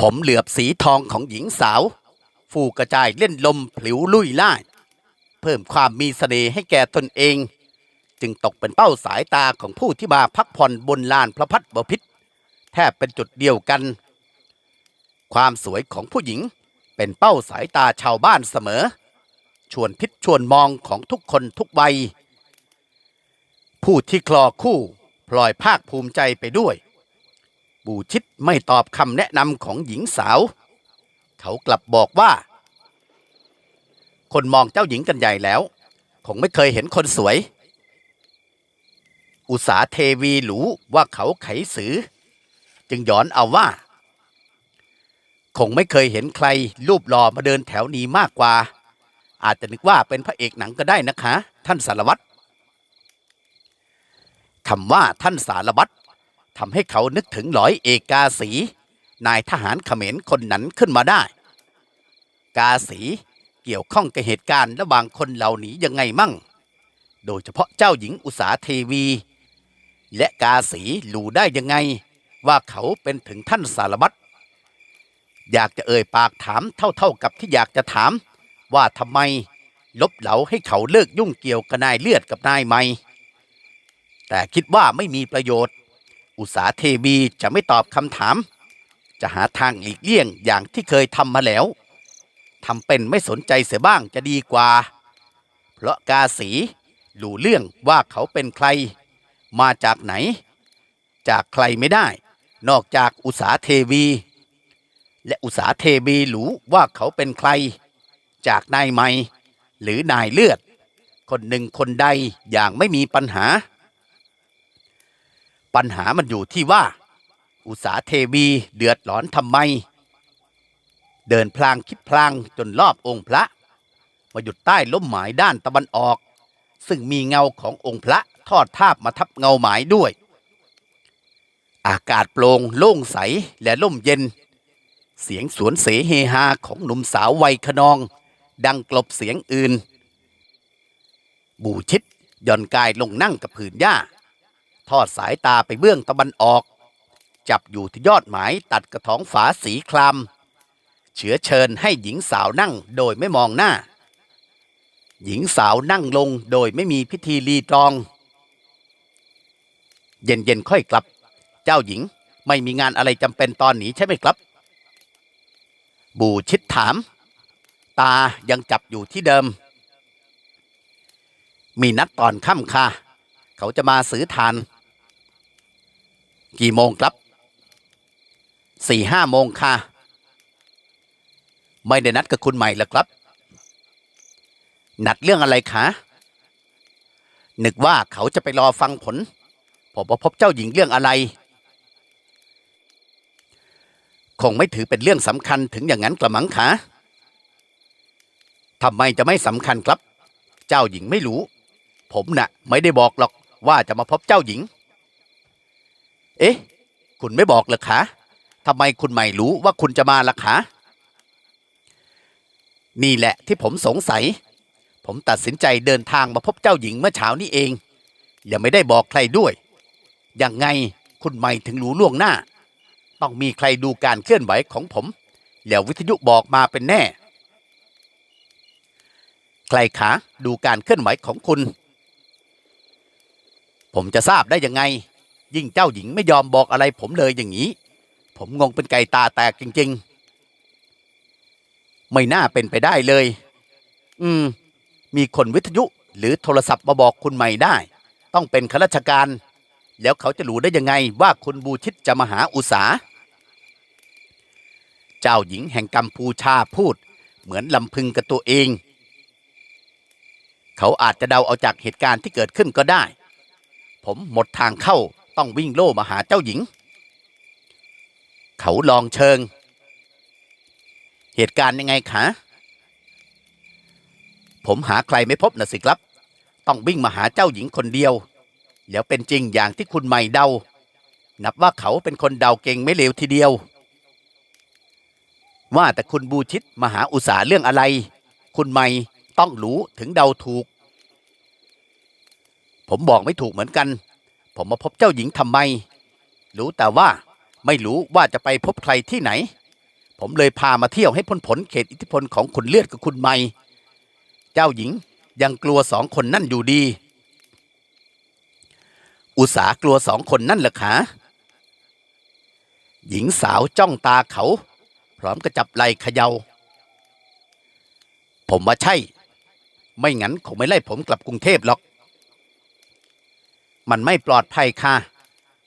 ผมเหลือบสีทองของหญิงสาว ฟูกระจายเล่นลมผิวลุยล่าเพิ่มความมีเสน่ห์ให้แก่ตนเอง จึงตกเป็นเป้าสายตาของผู้ที่มาพักผ่อนบนลานพระพัฒน์บพิษแทบเป็นจุดเดียวกัน ความสวยของผู้หญิงเป็นเป้าสายตาชาวบ้านเสมอ ชวนพิษชวนมองของทุกคนทุกวัยผู้ที่คลอคู่พลอยภาคภูมิใจไปด้วย บูชิดไม่ตอบคำแนะนำของหญิงสาว เขากลับบอกว่า คนมองเจ้าหญิงกันใหญ่แล้วคงไม่เคยเห็นคนสวย อุสาเทวีหรูว่าเขาไขสือ จึงย้อนเอาว่า คงไม่เคยเห็นใครรูปหล่อมาเดินแถวนี้มากกว่า อาจจะนึกว่าเป็นพระเอกหนังก็ได้นะคะ ท่านสารวัตรคำว่าท่านสารวัตร ทำให้เขานึกถึงหลอยเอกกาสี นายทหารเขมรคนนั้นขึ้นมาได้ กาสีเกี่ยวข้องกับเหตุการณ์ระหว่างคนเหล่านี้ยังไงมั่ง โดยเฉพาะเจ้าหญิงอุสาเทวี และกาสีรู้ได้ยังไง ว่าเขาเป็นถึงท่านสารวัตรอยากจะเอ่ยปากถามเท่าๆกับที่อยากจะถาม ว่าทำไมลบเหลาให้เขาเลิกยุ่งเกี่ยวกับนายเลือดกับนายไม่ แต่คิดว่าไม่มีประโยชน์ อุตสาเทวีจะไม่ตอบคำถาม จะหาทางหลีกเลี่ยงอย่างที่เคยทำมาแล้วทำเป็นไม่สนใจเสียบ้างจะดีกว่า เพราะกาสีรู้เรื่องว่าเขาเป็นใคร มาจากไหน จากใครไม่ได้ นอกจากอุตสาเทวี และอุตสาเทวีรู้ว่าเขาเป็นใคร จากนายไม่หรือนายเลือด คนหนึ่งคนใดอย่างไม่มีปัญหา ปัญหามันอยู่ที่ว่า อุสาเทวีเดือดร้อนทำไม เดินพลางคิดพลางจนรอบองค์พระ มาหยุดใต้ล้มหมายด้านตะวันออก ซึ่งมีเงาขององค์พระทอดทาบมาทับเงาหมายด้วย อากาศโปร่งโล่งใสและร่มเย็น เสียงสวนเสเฮฮาของหนุ่มสาววัยขนอง ดังกลบเสียงอื่น บูชิดย่อนกายลงนั่งกับผืนหญ้า ทอดสายตาไปเบื้องตะวันออก จับอยู่ที่ยอดหมายตัดกระถองฝาสีคลามเชื้อเชิญให้หญิงสาวนั่งโดยไม่มองหน้า หญิงสาวนั่งลงโดยไม่มีพิธีรีตรอง เย็นๆค่อยกลับ เจ้าหญิงไม่มีงานอะไรจำเป็นตอนนี้ใช่ไหมครับ บูชิดถาม ตายังจับอยู่ที่เดิม มีนัดตอนค่ำค่ะ เขาจะมาซื้อทาน กี่โมงครับสี่ห้าโมงค่ะ ไม่ได้นัดกับคุณใหม่หรอครับ นัดเรื่องอะไรคะนึกว่าเขาจะไปรอฟังผลผมว่าพบเจ้าหญิงเรื่องอะไร คงไม่ถือเป็นเรื่องสำคัญถึงอย่างนั้นกระมังคะทำไมจะไม่สำคัญครับ เจ้าหญิงไม่รู้ ผมน่ะ ไม่ได้บอกหรอกว่าจะมาพบเจ้าหญิง เอ๊ะ คุณไม่บอกเหรอคะทำไมคุณไม่รู้ว่าคุณจะมาล่ะคะนี่แหละที่ผมสงสัย ผมตัดสินใจเดินทางมาพบเจ้าหญิงเมื่อเช้านี้เอง ยังไม่ได้บอกใครด้วย ยังไงคุณไม่ถึงรู้ล่วงหน้า ต้องมีใครดูการเคลื่อนไหวของผม แล้ววิทยุบอกมาเป็นแน่ ใครคะดูการเคลื่อนไหวของคุณ ผมจะทราบได้ยังไง ยิ่งเจ้าหญิงไม่ยอมบอกอะไรผมเลยอย่างนี้ ผมงงเป็นไก่ตาแตกจริง ๆ ไม่น่าเป็นไปได้เลย อืม มีคนวิทยุหรือโทรศัพท์มาบอกคุณใหม่ได้ ต้องเป็นข้าราชการ แล้วเขาจะรู้ได้ยังไงว่าคุณบูชิตจะมาหาอุสา เจ้าหญิงแห่งกัมพูชาพูด เหมือนลำพึงกับตัวเอง เขาอาจจะเดาเอาจากเหตุการณ์ที่เกิดขึ้นก็ได้ ผมหมดทางเข้า ต้องวิ่งโล่มาหาเจ้าหญิง เขาลองเชิง เหตุการณ์ยังไงคะ ผมหาใครไม่พบนะสิครับ ต้องวิ่งมาหาเจ้าหญิงคนเดียว แล้วเป็นจริงอย่างที่คุณไม่เดา นับว่าเขาเป็นคนเดาเก่งไม่เลวทีเดียว ว่าแต่คุณบูชิตมาหาอุตสาเรื่องอะไร คุณไม่ต้องรู้ถึงเดาถูก ผมบอกไม่ถูกเหมือนกัน ผมมาพบเจ้าหญิงทำไม รู้แต่ว่าไม่รู้ว่าจะไปพบใครที่ไหน ผมเลยพามาเที่ยวให้พ้นผลเขตอิทธิพลของคุณเลือดกับคุณไม่ เจ้าหญิงยังกลัวสองคนนั่นอยู่ดี อุตสากลัวสองคนนั่นเหรอคะหญิงสาวจ้องตาเขา พร้อมกระจับไหล่เขย่า ผมว่าใช่ ไม่งั้นคงไม่ไล่ผมกลับกรุงเทพหรอก มันไม่ปลอดภัยค่ะ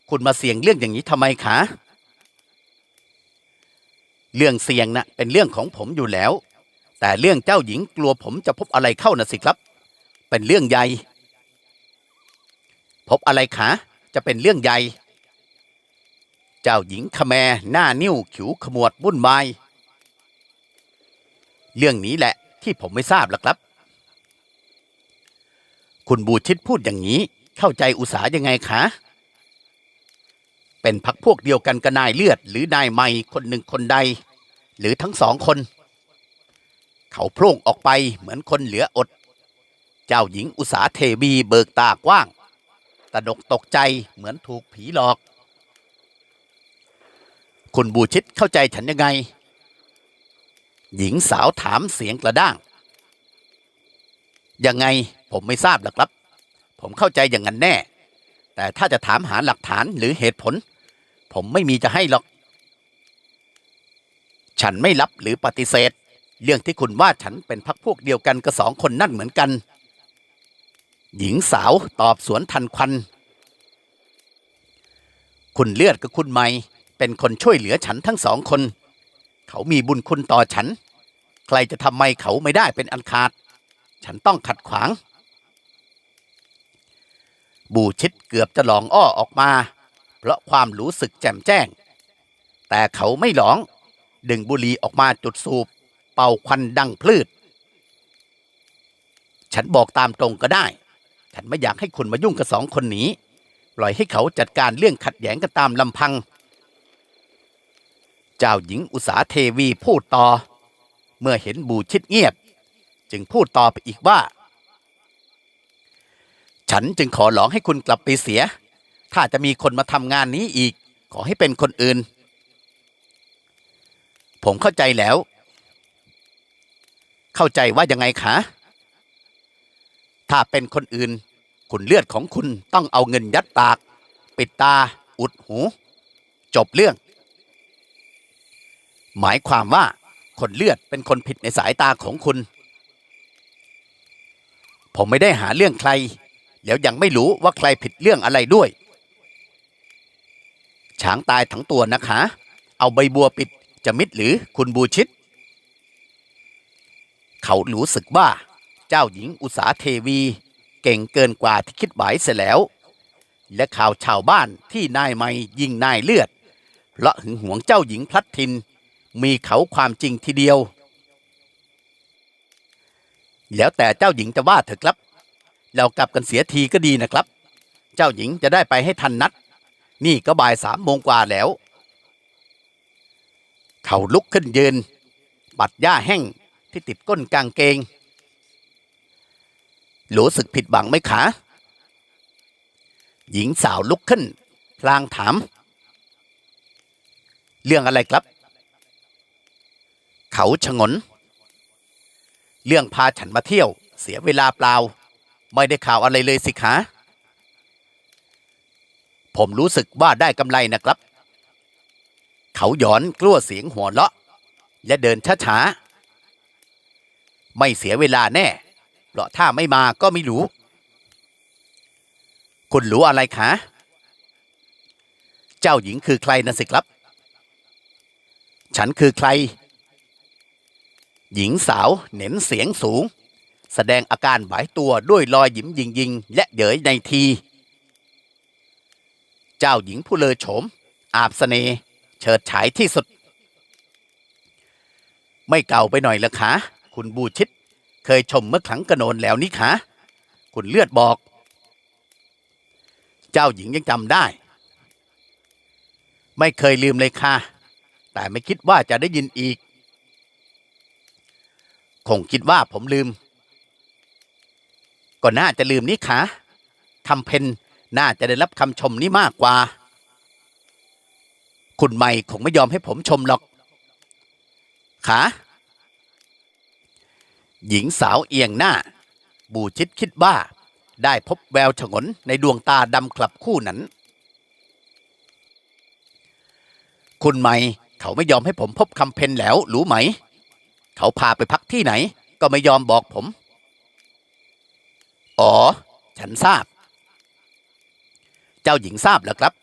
คุณมาเสี่ยงเรื่องอย่างนี้ทำไมคะเรื่องเสี่ยงนะเป็นเรื่องของผมอยู่แล้ว แต่เรื่องเจ้าหญิงกลัวผมจะพบอะไรเข้านะสิครับ เป็นเรื่องใหญ่ พบอะไรคะจะเป็นเรื่องใหญ่ เจ้าหญิงขแมหน้านิ้วขิวขมวดวุ่นวายเรื่องนี้แหละที่ผมไม่ทราบละครับ คุณบูชิดพูดอย่างนี้ เข้าใจอุตสายังไงคะ เป็นพักพวกเดียวกันกับนายเลือด หรือนายไม่คนหนึ่งคนใด หรือทั้งสองคน เขาโพร่งออกไปเหมือนคนเหลืออด เจ้าหญิงอุตสาเทวีเบิกตากว้างตะดกตกใจเหมือนถูกผีหลอก คุณบูชิดเข้าใจฉันยังไง หญิงสาวถามเสียงกระด้าง ยังไงผมไม่ทราบหรอกครับ ผมเข้าใจอย่างนั้นแน่ แต่ถ้าจะถามหาหลักฐานหรือเหตุผล ผมไม่มีจะให้หรอก ฉันไม่รับหรือปฏิเสธ เรื่องที่คุณว่าฉันเป็นพักพวกเดียวกันกับสองคนนั่นเหมือนกัน หญิงสาวตอบสวนทันควัน คุณเลือดกับคุณไม่เป็นคนช่วยเหลือฉันทั้งสองคน เขามีบุญคุณต่อฉัน ใครจะทำไมเขาไม่ได้เป็นอันขาด ฉันต้องขัดขวาง บูชิดเกือบจะหลองอ้อออกมา เพราะความรู้สึกแจ่มแจ้ง แต่เขาไม่หลอง ดึงบุหรี่ออกมาจุดสูบ เป่าควันดังพลืด ฉันบอกตามตรงก็ได้ ฉันไม่อยากให้คุณมายุ่งกับสองคนนี้ ปล่อยให้เขาจัดการเรื่องขัดแย้งกันตามลำพัง เจ้าหญิงอุสาเทวีพูดต่อ เมื่อเห็นบูชิดเงียบ จึงพูดต่อไปอีกว่า ฉันจึงขอร้องให้คุณกลับไปเสีย ถ้าจะมีคนมาทำงานนี้อีก ขอให้เป็นคนอื่น ผมเข้าใจแล้ว เข้าใจว่ายังไงคะ ถ้าเป็นคนอื่น คุณเลือดของคุณต้องเอาเงินยัดปาก ปิดตา อุดหู จบเรื่อง หมายความว่าคนเลือดเป็นคนผิดในสายตาของคุณ ผมไม่ได้หาเรื่องใคร แล้วยังไม่รู้ว่าใครผิดเรื่องอะไรด้วย ช้างตายทั้งตัวนะคะ เอาใบบัวปิดจะมิดหรือคุณบูชิดเขารู้สึกว่า เจ้าหญิงอุสาเทวี เก่งเกินกว่าที่คิดหมายเสียแล้ว และข่าวชาวบ้านที่นายไม่ยิงนายเลือดเพราะหึงหวงเจ้าหญิงพลัดทิน มีเขาความจริงทีเดียว แล้วแต่เจ้าหญิงจะว่าเถอะครับ เรากลับกันเสียทีก็ดีนะครับ เจ้าหญิงจะได้ไปให้ทันนัด นี่ก็บ่ายสามโมงกว่าแล้ว เขาลุกขึ้นยืน ปัดหญ้าแห้งที่ติดก้นกางเกง รู้สึกผิดหวังไหมคะ หญิงสาวลุกขึ้น พลางถาม เรื่องอะไรครับ เขาชะงน เรื่องพาฉันมาเที่ยว เสียเวลาเปล่า ไม่ได้ข่าวอะไรเลยสิคะผมรู้สึกว่าได้กำไรนะครับ เขาหยอนกลัวเสียงหัวเราะ และเดินช้าๆ ไม่เสียเวลาแน่ เพราะถ้าไม่มาก็ไม่รู้ คุณรู้อะไรคะ เจ้าหญิงคือใครนะสิครับ ฉันคือใคร หญิงสาวเหน้นเสียงสูง แสดงอาการไหวตัวด้วยรอยหยิมยิงยิงและเย้ยในที เจ้าหญิงผู้เลอโฉม อาบสเสน่เฉิดฉายที่สุด ไม่เก่าไปหน่อยละคะคุณบูชิต เคยชมเมื่อครั้งกระโนนแล้วนี่คะคุณเลือดบอก เจ้าหญิงยังจำได้ ไม่เคยลืมเลยค่ะ แต่ไม่คิดว่าจะได้ยินอีก คงคิดว่าผมลืม ก็น่าจะลืมนี่คะคำเพนน่าจะได้รับคำชมนี้มากกว่า คุณไม่คงไม่ยอมให้ผมชมหรอกขาหญิงสาวเอียงหน้า บูชิดคิดว่า ได้พบแววฉงนในดวงตาดำคลับคู่นั้น คุณไม่เขาไม่ยอมให้ผมพบคำเพนแล้วรู้ไหม เขาพาไปพักที่ไหน ก็ไม่ยอมบอกผม อ๋อ ฉันทราบ เจ้าหญิงทราบแล้วครับ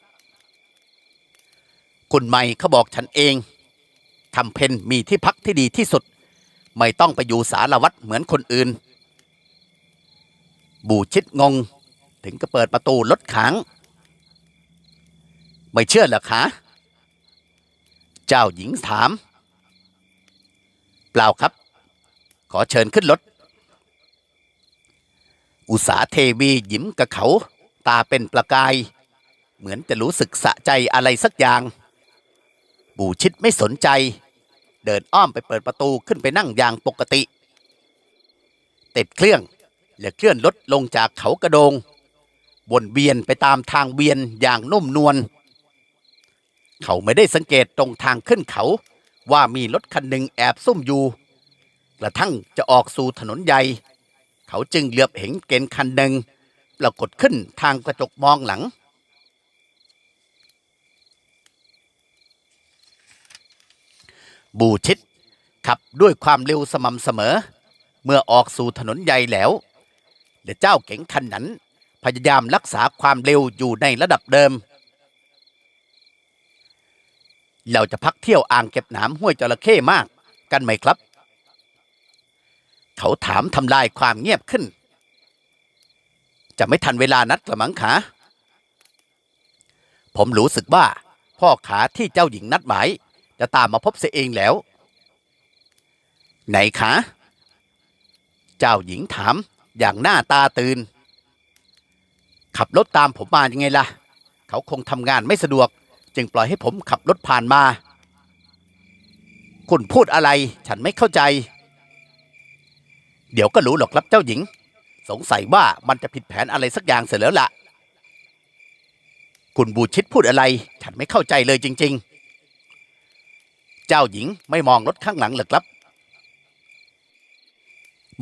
คุณไม่เขาบอกฉันเองคำเพนมีที่พักที่ดีที่สุด ไม่ต้องไปอยู่สารวัตรเหมือนคนอื่น บูชิดงง ถึงก็เปิดประตูรถขัง ไม่เชื่อเหรอคะ เจ้าหญิงถาม เปล่าครับ ขอเชิญขึ้นรถ อุสาเทวียิ้มกับเขา ตาเป็นประกาย เหมือนจะรู้สึกสะใจอะไรสักอย่าง บูชิดไม่สนใจ เดินอ้อมไปเปิดประตูขึ้นไปนั่งอย่างปกติ ติดเครื่องและเคลื่อนรถลงจากเขากระโดงวนเวียนไปตามทางเวียนอย่างนุ่มนวลเขาไม่ได้สังเกตตรงทางขึ้นเขา ว่ามีรถคันหนึ่งแอบซุ่มอยู่ กระทั่งจะออกสู่ถนนใหญ่ เขาจึงเหลือบเห็นเกณฑ์คันหนึ่งปรากฏขึ้นทางกระจกมองหลัง บูชิดขับด้วยความเร็วสม่ำเสมอ เมื่อออกสู่ถนนใหญ่แล้วเดเจ้าเก๋งคันนั้น พยายามรักษาความเร็วอยู่ในระดับเดิม เราจะพักเที่ยวอ่างเก็บน้ำห้วยจระเข้มากกันไหมครับ เขาถามทำลายความเงียบขึ้น จะไม่ทันเวลานัดกระมังขาผมรู้สึกว่า พ่อขาที่เจ้าหญิงนัดหมาย จะตามมาพบเสียเองแล้ว ไหนคะ เจ้าหญิงถามอย่างหน้าตาตื่น ขับรถตามผมมายังไงล่ะ เขาคงทำงานไม่สะดวก จึงปล่อยให้ผมขับรถผ่านมา คุณพูดอะไร ฉันไม่เข้าใจ เดี๋ยวก็รู้หรอกครับเจ้าหญิง สงสัยว่ามันจะผิดแผนอะไรสักอย่างเสร็จแล้วล่ะ คุณบูชิดพูดอะไร ฉันไม่เข้าใจเลยจริง ๆ เจ้าหญิงไม่มองรถข้างหลังหรอครับ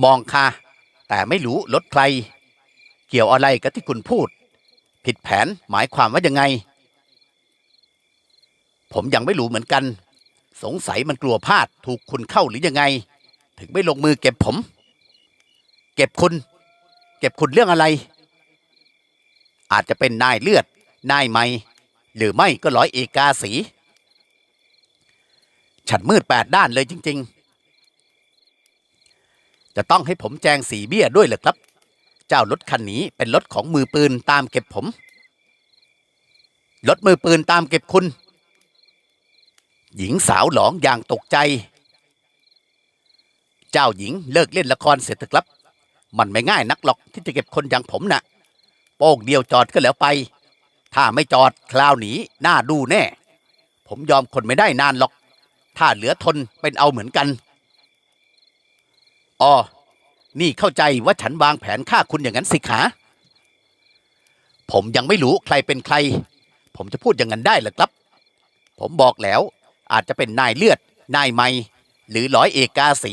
มองค่ะ แต่ไม่รู้รถใคร เกี่ยวอะไรกับที่คุณพูด ผิดแผนหมายความว่ายังไง ผมยังไม่รู้เหมือนกัน สงสัยมันกลัวพลาดถูกคุณเข้าหรือยังไง ถึงไม่ลงมือเก็บผม เก็บคุณ เก็บคุณเรื่องอะไร อาจจะเป็นนายเลือด นายไม้หรือไม่ก็ร้อยเอกาสี ฉันมืดแปดด้านเลยจริง ๆ จะต้องให้ผมแจงสีเบี้ยด้วยเหรอครับ เจ้ารถคันนี้เป็นรถของมือปืนตามเก็บผม รถมือปืนตามเก็บคุณ หญิงสาวหลองอย่างตกใจ เจ้าหญิงเลิกเล่นละครเสร็จเถอะครับ มันไม่ง่ายนักหรอกที่จะเก็บคนอย่างผมนะ่ะ โป้งเดียวจอดก็แล้วไป ถ้าไม่จอดคราวหนีหน้าดูแน่ ผมยอมคนไม่ได้นานหรอก ถ้าเหลือทนเป็นเอาเหมือนกันอ๋อนี่เข้าใจว่าฉันวางแผนฆ่าคุณอย่างนั้นสิขา ผมยังไม่รู้ใครเป็นใคร ผมจะพูดอย่างนั้นได้หรือครับ ผมบอกแล้วอาจจะเป็นนายเลือด นายไมหรือร้อยเอกาสี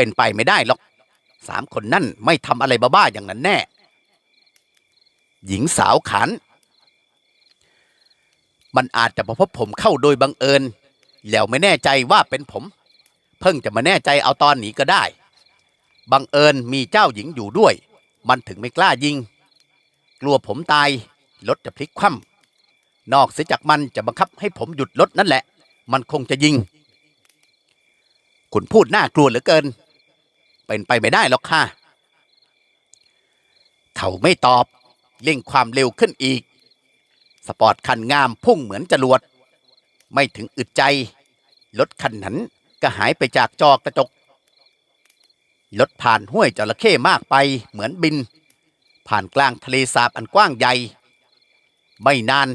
เป็นไปไม่ได้หรอกสามคนนั่นไม่ทำอะไรบ้าๆอย่างนั้นแน่ หญิงสาวขัน มันอาจจะพบผมเข้าโดยบังเอิญ แล้วไม่แน่ใจว่าเป็นผม เพิ่งจะมาแน่ใจเอาตอนนี้ก็ได้ บังเอิญมีเจ้าหญิงอยู่ด้วย มันถึงไม่กล้ายิง กลัวผมตายรถจะพลิกคว่ำนอกเสียจากมันจะบังคับให้ผมหยุดรถนั่นแหละ มันคงจะยิง คุณพูดน่ากลัวเหลือเกิน เป็นไปไม่ได้หรอกค่ะ เขาไม่ตอบเร่งความเร็วขึ้นอีก สปอร์ตคันงามพุ่งเหมือนจรวด ไม่ถึงอึดใจ รถคันนั้นก็หายไปจากจอกระจก รถผ่านห้วยจระเข้มากไปเหมือนบิน ผ่านกลางทะเลสาบอันกว้างใหญ่ ไม่นาน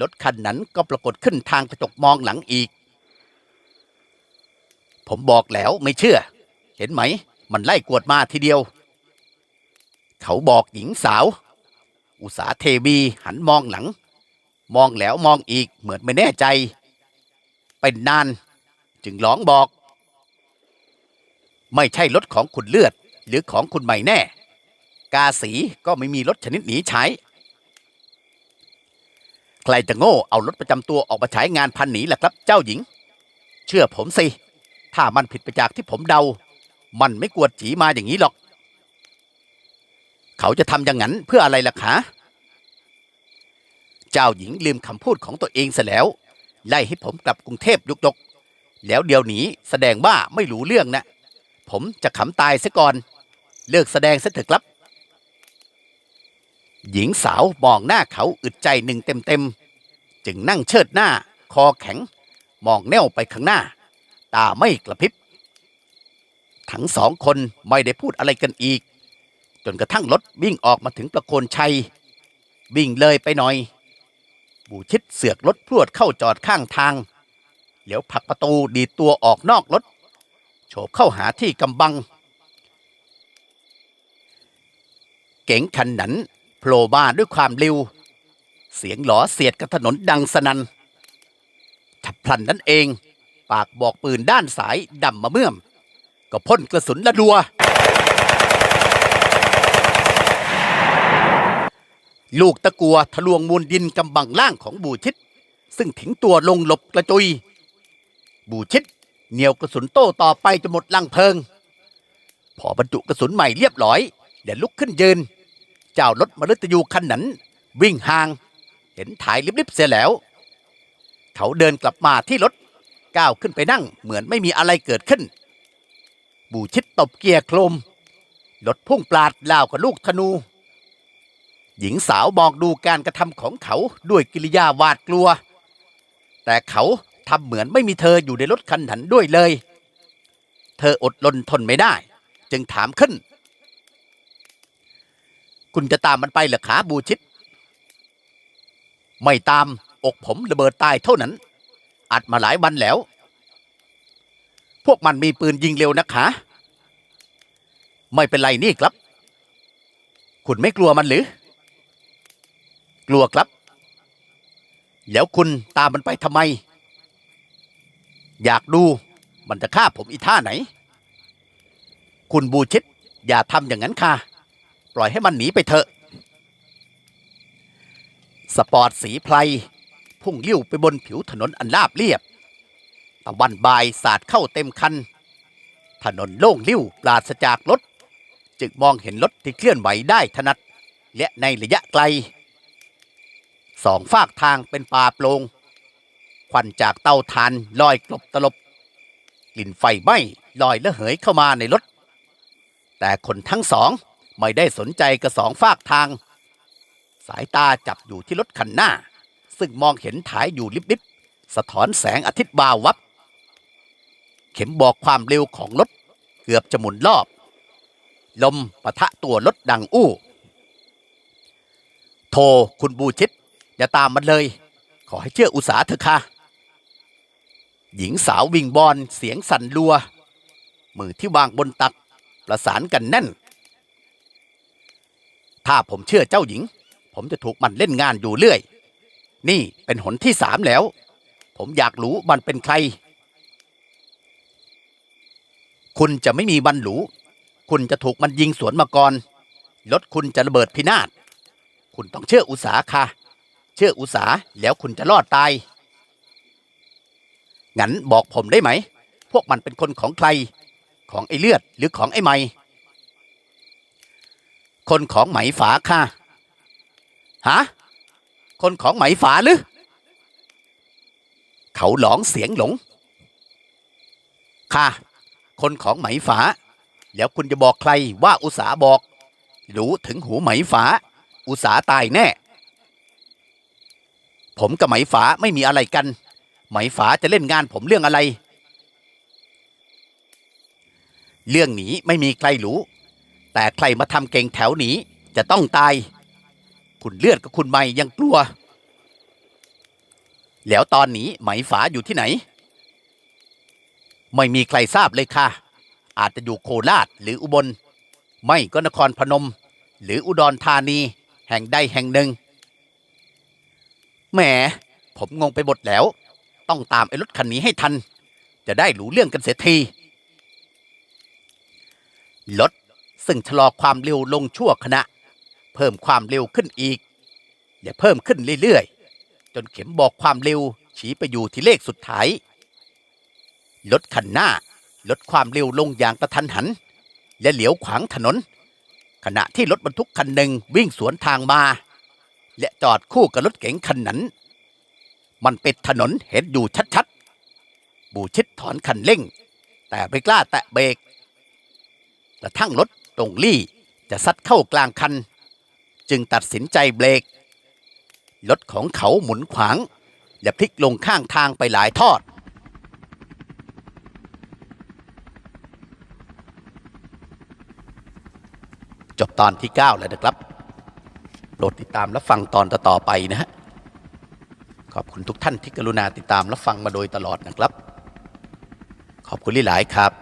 รถคันนั้นก็ปรากฏขึ้นทางกระจกมองหลังอีก ผมบอกแล้วไม่เชื่อ เห็นไหม มันไล่กวดมาทีเดียว เขาบอกหญิงสาว อุสาเทวีหันมองหลัง มองแล้วมองอีกเหมือนไม่แน่ใจ เป็นนานจึงร้องบอก ไม่ใช่รถของคุณเลือด หรือของคุณใหม่แน่ กาสีก็ไม่มีรถชนิดหนีใช้ ใครจะโง่เอารถประจำตัวออกมาใช้งานพันหนีล่ะครับเจ้าหญิง เชื่อผมสิ ถ้ามันผิดไปจากที่ผมเดา มันไม่กวดจีมาอย่างนี้หรอก เขาจะทำอย่างนั้นเพื่ออะไรล่ะคะ เจ้าหญิงลืมคำพูดของตัวเองซะแล้ว ไล่ให้ผมกลับกรุงเทพยุกยกแล้วเดี๋ยวนี้แสดงว่าไม่รู้เรื่องนะ ผมจะขำตายซะก่อน เลิกแสดงซะเถอะครับ หญิงสาวมองหน้าเขาอึดใจหนึ่งเต็มๆ จึงนั่งเชิดหน้า คอแข็ง มองแนวไปข้างหน้า ตาไม่กระพริบ ทั้งสองคนไม่ได้พูดอะไรกันอีก จนกระทั่งรถวิ่งออกมาถึงประโคนชัย วิ่งเลยไปหน่อย บูชิดเสือกรถพรวดเข้าจอดข้างทางเดี๋ยวผักประตูดีตัวออกนอกรถ โฉบเข้าหาที่กำบัง เก๋งคันนั้นโผล่มาด้วยความเร็ว เสียงหลอเสียดกับถนนดังสนัน่นฉับพลันนั้นเอง ปากบอกปืนด้านสายดำมาเมื่อม ก็พ่นกระสุนละดัว ลูกตะกัวทะลวงมูลดินกำบังล่างของบูชิด ซึ่งทิ้งตัวลงหลบกระจุย บูชิดเหนียวกระสุนโต้ต่อไปจนหมดลังเพลิง พอบรรจุกระสุนใหม่เรียบร้อยเดี๋ยวลุกขึ้นยืน เจ้ารถมฤตยูคันนั้น วิ่งห่าง เห็นถ่ายลิบๆเสียแล้ว เขาเดินกลับมาที่รถก้าวขึ้นไปนั่งเหมือนไม่มีอะไรเกิดขึ้น บูชิดตบเกียร์โครมรถพุ่งปลาดลาวกับลูกธนู หญิงสาวมองดูการกระทำของเขาด้วยกิริยาหวาดกลัว แต่เขาทำเหมือนไม่มีเธออยู่ในรถคันนั้นด้วยเลย เธออดรนทนไม่ได้ จึงถามขึ้น คุณจะตามมันไปหรือขาบูชิด ไม่ตามอกผมระเบิดตายเท่านั้น อัดมาหลายวันแล้ว พวกมันมีปืนยิงเร็วนะคะ ไม่เป็นไรนี่ครับ คุณไม่กลัวมันหรือ กลัวครับ แล้วคุณตามมันไปทำไม อยากดูมันจะฆ่าผมอีท่าไหน คุณบูชิดอย่าทำอย่างนั้นค่ะ ปล่อยให้มันหนีไปเถอะ สปอร์ตสีไพรพุ่งเลี้ยวไปบนผิวถนนอันราบเรียบ วันบายสาดเข้าเต็มคัน ถนนโล่งลิ้วปราศจากรถ จึงมองเห็นรถที่เคลื่อนไหวได้ถนัด และในระยะไกล สองฝากทางเป็นป่าโปลงควันจากเตาถ่านลอยกลบตลบ กลิ่นไฟไหม้ลอยละเหยเข้ามาในรถ แต่คนทั้งสองไม่ได้สนใจกับสองฝากทาง สายตาจับอยู่ที่รถคันหน้า ซึ่งมองเห็นถ่ายอยู่ลิบๆสะท้อนแสงอาทิตย์บาววับ เข็มบอกความเร็วของรถเกือบจะหมุนรอบ ลมปะทะตัวรถดังอู้ โทรคุณบูชิดอย่าตามมันเลย ขอให้เชื่ออุตสาเถอะค่ะ หญิงสาววิงบอลเสียงสั่นรัว มือที่วางบนตักประสานกันแน่น ถ้าผมเชื่อเจ้าหญิง ผมจะถูกมันเล่นงานอยู่เรื่อย นี่เป็นหนที่สามแล้ว ผมอยากรู้มันเป็นใคร คุณจะไม่มีวันหรูคุณจะถูกมันยิงสวนมาก่อนรถคุณจะระเบิดพินาศคุณต้องเชื่ออุตสาค่ะ เชื่ออุตสาแล้วคุณจะรอดตาย งั้นบอกผมได้ไหม พวกมันเป็นคนของใคร ของไอ้เลือดหรือของไอ้ไม้คนของไหมฝาค่ะฮะคนของไหมฝาหรือ เขาหลองเสียงหลง ค่ะ คนของไหมฝา แล้วคุณจะบอกใครว่าอุสาบอก รู้ถึงหูไหมฝา อุสาตายแน่ ผมกับไหมฝาไม่มีอะไรกัน ไหมฝาจะเล่นงานผมเรื่องอะไร เรื่องนี้ไม่มีใครรู้ แต่ใครมาทำเก่งแถวนี้จะต้องตาย คุณเลือดกับคุณไม่ยังกลัว แล้วตอนนี้ไหมฝาอยู่ที่ไหน ไม่มีใครทราบเลยค่ะ อาจจะอยู่โคราชหรืออุบล ไม่ก็นครพนม หรืออุดรธานี แห่งใดแห่งหนึ่ง แหม ผมงงไปหมดแล้ว ต้องตามไอ้รถคันนี้ให้ทัน จะได้รู้เรื่องกันเสียที รถซึ่งชะลอความเร็วลงชั่วขณะ เพิ่มความเร็วขึ้นอีก และเพิ่มขึ้นเรื่อยๆ จนเข็มบอกความเร็วชี้ไปอยู่ที่เลขสุดท้าย รถคันหน้าลดความเร็วลงอย่างกระทันหัน และเหลียวขวางถนน ขณะที่รถบรรทุกคันหนึ่งวิ่งสวนทางมา และจอดคู่กับรถเก๋งคันนั้น มันเป็นถนนเห็นอยู่ชัดๆ บูชิดถอนคันเร่ง แต่ไม่กล้าแตะเบรกกระทั่งรถตรงลี่จะซัดเข้ากลางคัน จึงตัดสินใจเบรกรถของเขาหมุนขวาง และพลิกลงข้างทางไปหลายทอด จบตอนที่ 9 แล้วนะครับ โปรดติดตามและฟังตอนต่อๆไปนะฮะ ขอบคุณทุกท่านที่กรุณาติดตามและฟังมาโดยตลอดนะครับ ขอบคุณหลายๆครับ